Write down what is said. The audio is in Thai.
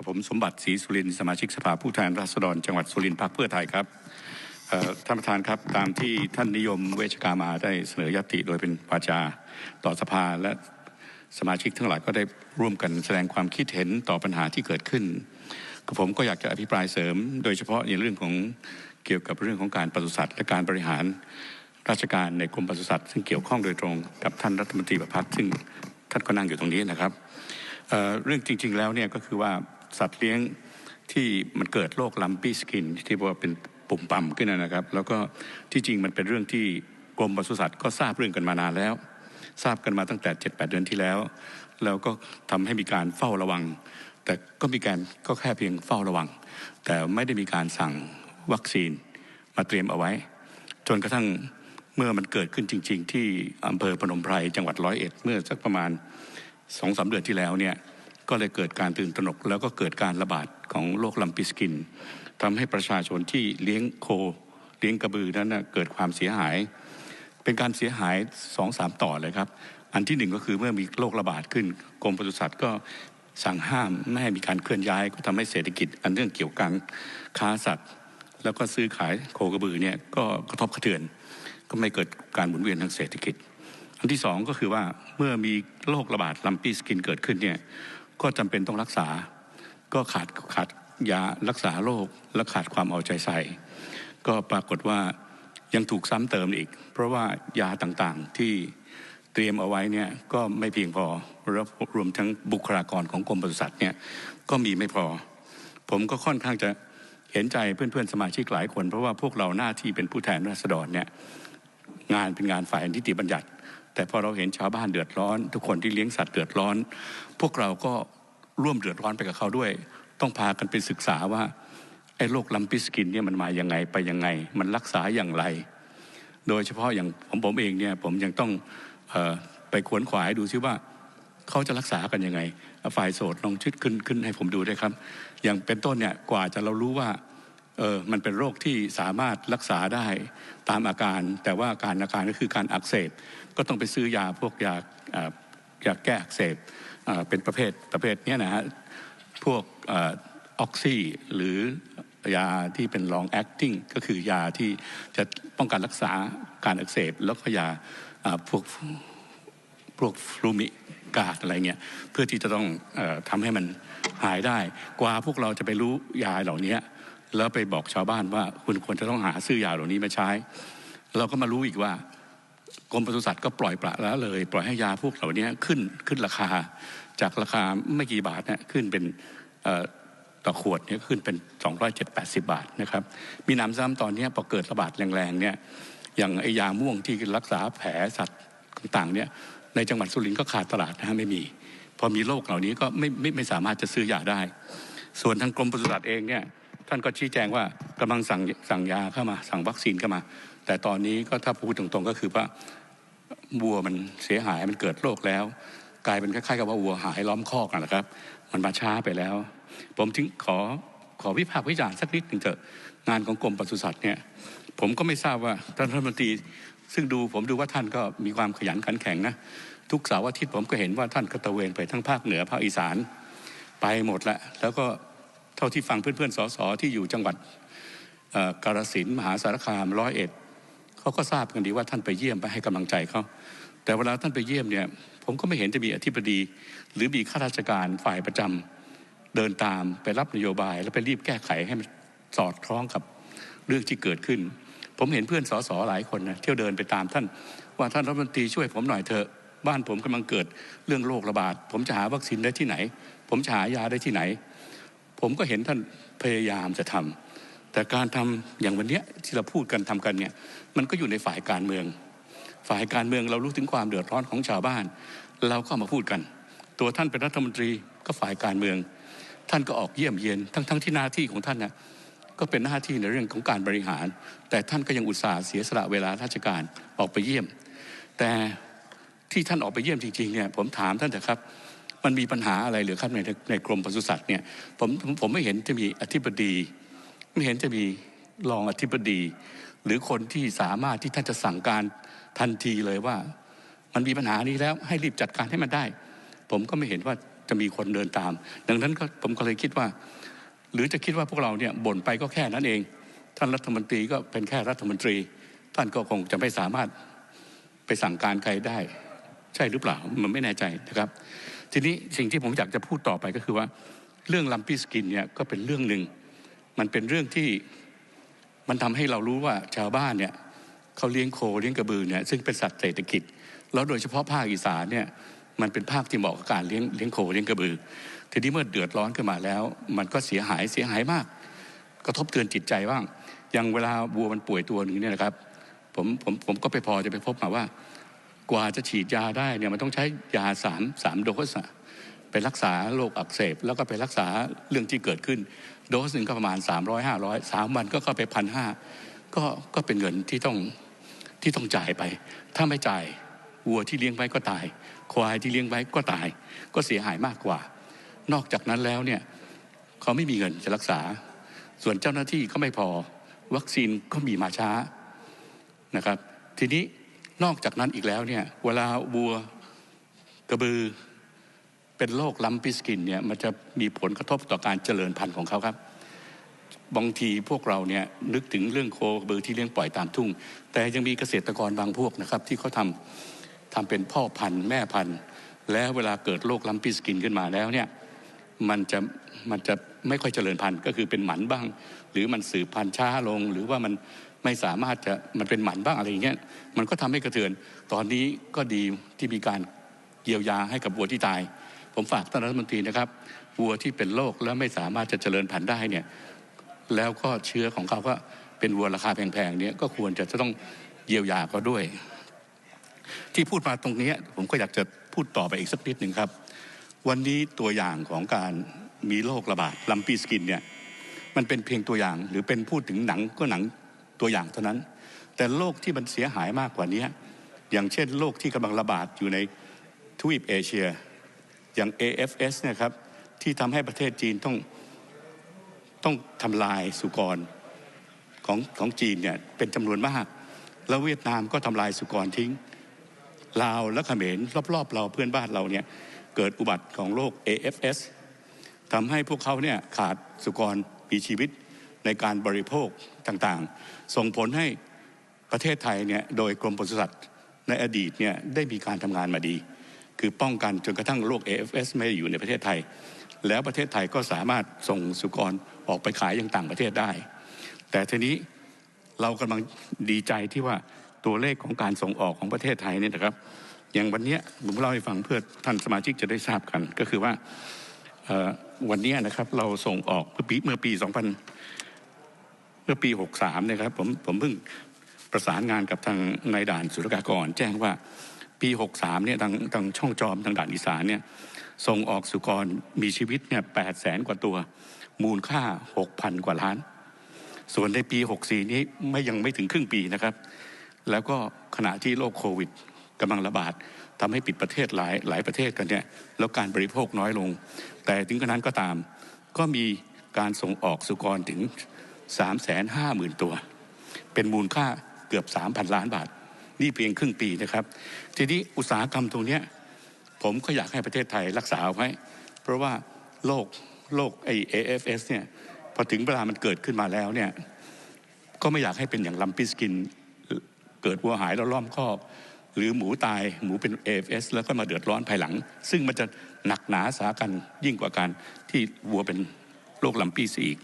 กับผมสมบัติศรีสุรินสมาชิกสภาผู้แทนราษฎรจังหวัดสุรินทร์พรรคเพื่อไทยครับท่านประธานครับตามที่ท่านนิยมเวชกามาได้เสนอยติโดยเป็นวาจาต่อสภาและสมาชิกทั้งหลายก็ได้ร่วมกันแสดงความคิดเห็นต่อปัญหาที่เกิดขึ้นกับผมก็อยากจะอภิปรายเสริม โดยเฉพาะในเรื่องของเกี่ยวกับเรื่องของการปศุสัตว์และการบริหารราชการในกรมปศุสัตว์ซึ่งเกี่ยวข้องโดยตรงกับท่านรัฐมนตรีประพัฒน์ซึ่งท่านก็นั่งอยู่ตรงนี้นะครับเเรื่องจริง ๆ แล้วเนี่ยก็คือว่า สัตว์เลี้ยงที่มันเกิดโรคลัมปี้สกิน ที่ว่าเป็นปุ่มปั่มขึ้นนะครับ แล้วก็ที่จริงมันเป็นเรื่องที่กรมปศุสัตว์ก็ทราบเรื่องกันมานานแล้ว ทราบกันมาตั้งแต่7-8เดือนที่แล้ว แล้วก็ทำให้มีการเฝ้าระวัง แต่ก็มีการก็แค่เพียงเฝ้าระวัง แต่ไม่ได้มีการสั่งวัคซีนมาเตรียมเอาไว้ จนกระทั่งเมื่อมันเกิดขึ้นจริง ๆ ที่อำเภอพนมไพรจังหวัดร้อยเอ็ดเมื่อสักประมาณสองสาเดือนที่แล้วเนี่ย ก็เลยเกิดการตื่นตระหนก แล้วก็เกิดการระบาดของโรคลัมปิสกินทำให้ประชาชนที่เลี้ยงโคเลี้ยงกระบือนั้นนะเกิดความเสียหาย เป็นการเสียหายสองสามต่อเลยครับ อันที่หนึ่งก็คือเมื่อมีโรคระบาดขึ้นกรมปศุสัตว์ก็สั่งห้ามไม่ให้มีการเคลื่อนย้ายก็ทำให้เศรษฐกิจ อันเรื่องเกี่ยวกับค้าสัตว์ แล้วก็ซื้อขายโคกระบือเนี่ยก็กระทบกระเทือน ก็ไม่เกิดการหมุนเวียนทางเศรษฐกิจ อันที่สองก็คือว่าเมื่อมีโรคระบาดลัมปี้สกินเกิดขึ้นเนี่ย ก็จำเป็นต้องรักษา ก็ขาดขาดยารักษาโรคและขาดความเอาใจใส่ ก็ปรากฏว่ายังถูกซ้ำเติมอีก เพราะว่ายาต่างๆที่เตรียมเอาไว้เนี่ยก็ไม่เพียงพอแล้วรวมทั้งบุคลากรของกรมปศุสัตว์เนี่ยก็มีไม่พอ ผมก็ค่อนข้างจะเห็นใจเพื่อนๆสมาชิกหลายคน เพราะว่าพวกเราหน้าที่เป็นผู้แทนราษฎรเนี่ยงานเป็นงานฝ่ายนิติบัญญัติ แต่พอเราเห็นชาวบ้านเดือดร้อน ทุกคนที่เลี้ยงสัตว์เดือดร้อน พวกเราก็ร่วมเดือดร้อนไปกับเขาด้วย ต้องพากันไปศึกษาว่าไอ้โรคลัมปิสกินเนี่ยมันมาอยังไงไปยังไง มันรักษาอย่างไร โดยเฉพาะอย่างผมผมเองเนี่ยผมยังต้องออไปขวนขวายดูซิว่าเขาจะรักษากันยังไง ฝ่ายโสดลองชิดขึ้นขึ้นให้ผมดูด้วยครับ อย่างเป็นต้นเนี่ยกว่าจะเรารู้ว่าเออมันเป็นโรคที่สามารถรักษาได้ตามอาการ แต่ว่าการอาการก็คือการอักเสบ ก็ต้องไปซื้อยาพวกยายาแก้อักเสบเป็นประเภทประเภทนี้นะฮะพวกออกซีหรือยาที่เป็น long acting ก็คือยาที่จะป้องกันรักษาการอักเสบ แล้วก็ยาพวกพวกฟลูมิกาดอะไรเงี้ยเพื่อที่จะต้องอทำให้มันหายได้ กว่าพวกเราจะไปรู้ยาเหล่านี้แล้วไปบอกชาวบ้านว่าคุณควรจะต้องหาซื้อยาเหล่านี้มาใช้ เราก็มารู้อีกว่า กรมปศุสัตว์ก็ปล่อยปละล้วเลย ปล่อยให้ยาพวกเหล่านี้ขึ้นขึ้นราคา จากราคาไม่กี่บาทเนี่ยขึ้นเป็นต่อขวดเนี่ยขึ้นเป็น 270บาทนะครับ มีน้ำซ้ำตอนนี้พอเกิดระบาดแรงๆเนี่ยอย่างไอยาม่วงที่รักษาแผลสัตว์ต่างๆเนี่ยในจังหวัดสุรินทร์ก็ขาดตลาดนะฮะไม่มี พอมีโรคเหล่านี้ก็ไม่ไม่ไม่สามารถจะซื้อยาได้ ส่วนทางกรมปศุสัตว์เองเนี่ยท่านก็ชี้แจงว่ากำลังสั่งสั่งยาเข้ามา สั่งวัคซีนเข้ามา แต่ตอนนี้ก็ถ้าพูดตรงๆก็คือว่าวัวมันเสียหายมันเกิดโรคแล้ว กลายเป็นคล้ายๆกับว่าวัวหายล้อมคอกกันนะครับ มันมาช้าไปแล้ว ผมถึงขอขอวิพากษ์วิจารณ์สักนิดหนึ่งเถอะงานของกรมปศุสัตว์เนี่ยผมก็ไม่ทราบว่าท่านรัฐมนตรีซึ่งดูผมดูว่าท่านก็มีความขยันขันแข็งนะทุกเสาร์อาทิตย์ผมก็เห็นว่าท่านก็ตะเวนไปทั้งภาคเหนือภาคอีสานไปหมดละแล้วก็เท่าที่ฟังเพื่อนๆสสที่อยู่จังหวัดกาฬสินมหาสารคามร้อยเอ็ด เขาก็ทราบกันดีว่าท่านไปเยี่ยมไปให้กำลังใจเขาแต่เวลาท่านไปเยี่ยมเนี่ย ผมก็ไม่เห็นจะมีอธิบดี หรือมีข้าราชการฝ่ายประจำเดินตามไปรับนโยบาย แล้วไปรีบแก้ไขให้มันสอดคล้องกับเรื่องที่เกิดขึ้น ผมเห็นเพื่อนสสหลายคนนะเที่ยวเดินไปตามท่าน ว่าท่านรัฐมนตรีช่วยผมหน่อยเถอะบ้านผมกำลังเกิดเรื่องโรคระบาด ผมจะหาวัคซีนได้ที่ไหน ผมจะหายาได้ที่ไหน ผมก็เห็นท่านพยายามจะทำ แต่การทำอย่างวันนี้ที่เราพูดกันทำกันเนี่ยมันก็อยู่ในฝ่ายการเมือง ฝ่ายการเมืองเรารู้ถึงความเดือดร้อนของชาวบ้าน เราก็มาพูดกัน ตัวท่านเป็นรัฐมนตรีก็ฝ่ายการเมือง ท่านก็ออกเยี่ยมเยียนทั้งทั้งที่หน้าที่ของท่านนะก็เป็นหน้าที่ในเรื่องของการบริหาร แต่ท่านก็ยังอุตส่าห์เสียสละเวลาราชการออกไปเยี่ยม แต่ที่ท่านออกไปเยี่ยมจริงๆเนี่ยผมถามท่านเถอะครับมันมีปัญหาอะไรหรือครับในในกรมปศุสัตว์เนี่ยผมผมไม่เห็นจะมีอธิบดี ไม่เห็นจะมีรองอธิบดี หรือคนที่สามารถที่ท่านจะสั่งการทันทีเลยว่า มันมีปัญหานี้แล้วให้รีบจัดการให้มันได้ ผมก็ไม่เห็นว่าจะมีคนเดินตาม ดังนั้นก็ผมก็เลยคิดว่า หรือจะคิดว่าพวกเราเนี่ยบ่นไปก็แค่นั้นเอง ท่านรัฐมนตรีก็เป็นแค่รัฐมนตรี ท่านก็คงจะไม่สามารถไปสั่งการใครได้ ใช่หรือเปล่ามันไม่แน่ใจนะครับ ทีนี้สิ่งที่ผมอยากจะพูดต่อไปก็คือว่า เรื่องลัมปี้สกินเนี่ยก็เป็นเรื่องหนึ่ง มันเป็นเรื่องที่มันทำให้เรารู้ว่าชาวบ้านเนี่ยเขาเลี้ยงโคเลี้ยงกระบือเนี่ยซึ่งเป็นสัตว์เศรษฐกิจ แล้วโดยเฉพาะภาคอีสานเนี่ยมันเป็นภาคที่เหมาะกับการเลี้ยงเลี้ยงโคเลี้ยงกระบือ ทีนี้เมื่อเดือดร้อนขึ้นมาแล้ว มันก็เสียหายเสียหายมาก กระทบเตือนจิตใจบ้างอย่างเวลาวัวมันป่วยตัวหนึ่งเนี่ยนะครับผมผมผมก็ไปพอจะไปพบมาว่า กว่าจะฉีดยาได้เนี่ยมันต้องใช้ยาสามสามโดสอะ ไปรักษาโรคอักเสบแล้วก็ไปรักษาเรื่องที่เกิดขึ้น โดสหนึ่งก็ประมาณ 300 500 3 วันก็เข้าไปพันห้าก็ก็เป็นเงินที่ต้องที่ต้องจ่ายไป ถ้าไม่จ่ายวัวที่เลี้ยงไว้ก็ตาย ควายที่เลี้ยงไว้ก็ตาย ก็เสียหายมากกว่า นอกจากนั้นแล้วเนี่ยเขาไม่มีเงินจะรักษา ส่วนเจ้าหน้าที่ก็ไม่พอวัคซีนก็มีมาช้านะครับ ทีนี้นอกจากนั้นอีกแล้วเนี่ยเวลาวัวกระบือ เป็นโรคลัมปิสกินเนี่ยมันจะมีผลกระทบต่อการเจริญพันธุ์ของเขาครับ บางทีพวกเราเนี่ยนึกถึงเรื่องโคกระบือที่เลี้ยงปล่อยตามทุ่ง แต่ยังมีเกษตรกรบางพวกนะครับ ที่เขาทำทำเป็นพ่อพันธุ์แม่พันธุ์ แล้วเวลาเกิดโรคลัมปิสกินขึ้นมาแล้วเนี่ยมันจะมันจะไม่ค่อยเจริญพันธุ์ก็คือเป็นหมันบ้าง หรือมันสืบพันธุ์ช้าลง หรือว่ามันไม่สามารถจะมันเป็นหมันบ้างอะไรอย่างเงี้ยมันก็ทำให้กระเทือน ตอนนี้ก็ดีที่มีการเยียวยาให้กับวัวที่ตาย ผมฝากท่านรัฐมนตรีนะครับวัวที่เป็นโรคแล้วไม่สามารถจะเจริญพันธุ์ได้เนี่ยแล้วก็เชื้อของเขาก็เป็นวัวราคาแพงๆเนี่ยก็ควรจะต้องเยียวยาเขาด้วย ที่พูดมาตรงนี้ผมก็อยากจะพูดต่อไปอีกสักนิดหนึ่งครับ วันนี้ตัวอย่างของการมีโรคระบาดลัมปีสกินเนี่ยมันเป็นเพียงตัวอย่างหรือเป็นพูดถึงหนังก็หนังตัวอย่างเท่านั้น แต่โรคที่มันเสียหายมากกว่านี้อย่างเช่นโรคที่กำลังระบาดอยู่ในทวีปเอเชีย อย่าง AFS เนะครับที่ทำให้ประเทศจีนต้องต้องทำลายสุกรของของจีนเนี่ยเป็นจำนวนมาก แล้วเวียดนามก็ทำลายสุกรทิ้งลาวและเขมรรอบๆ เราเพื่อนบ้านเราเนี่ยเกิดอุบัติของโรค AFS ทำให้พวกเขาเนี่ยขาดสุกรมีชีวิตในการบริโภคต่างๆ ส่งผลให้ประเทศไทยเนี่ยโดยกรมปศุสัตว์ในอดีตเนี่ยได้มีการทำงานมาดี คือป้องกันจนกระทั่งโรค AFS ไม่อยู่ในประเทศไทย แล้วประเทศไทยก็สามารถส่งสุกรออกไปขายยังต่างประเทศได้ แต่ทีนี้เรากำลังดีใจที่ว่าตัวเลขของการส่งออกของประเทศไทยเนี่ยนะครับ อย่างวันนี้ผมเล่าให้ฟังเพื่อท่านสมาชิกจะได้ทราบกัน ก็คือว่าวันนี้นะครับเราส่งออกเมื่อปีเมื่อปี 2000 เมื่อปี 63นะครับผมผมเพิ่งประสานงานกับทางนายด่านสุรกากร แจ้งว่า ปี 63เนี่ยทางทางช่องจอมทางด่านอีสานเนี่ยส่งออกสุกรมีชีวิตเนี่ย8แสนกว่าตัว มูลค่า 6,000 กว่าล้าน ส่วนในปี 64 นี้ไม่ยังไม่ถึงครึ่งปีนะครับ แล้วก็ขณะที่โรคโควิดกำลังระบาดทำให้ปิดประเทศหลายหลายประเทศกันเนี่ยแล้วการบริโภคน้อยลง แต่ถึงขนาดนั้นก็ตาม ก็มีการส่งออกสุกรถึง 3 5 0 0 0 0 ตัว เป็นมูลค่าเกือบ 3,000 ล้านบาท นี่เพียงครึ่งปีนะครับ ทีนี้อุตสาหกรรมตรงนี้ผมก็อยากให้ประเทศไทยรักษาไว้ เพราะว่าโรคโรคไอ AFS เนี่ยพอถึงเวลามันเกิดขึ้นมาแล้วเนี่ยก็ไม่อยากให้เป็นอย่างลัมปิสกิน เกิดวัวหายแล้วล้อมคอกหรือหมูตายหมูเป็น AFS แล้วก็มาเดือดร้อนภายหลัง ซึ่งมันจะหนักหนาสากันยิ่งกว่าการที่วัวเป็นโรคลัมปีสอีก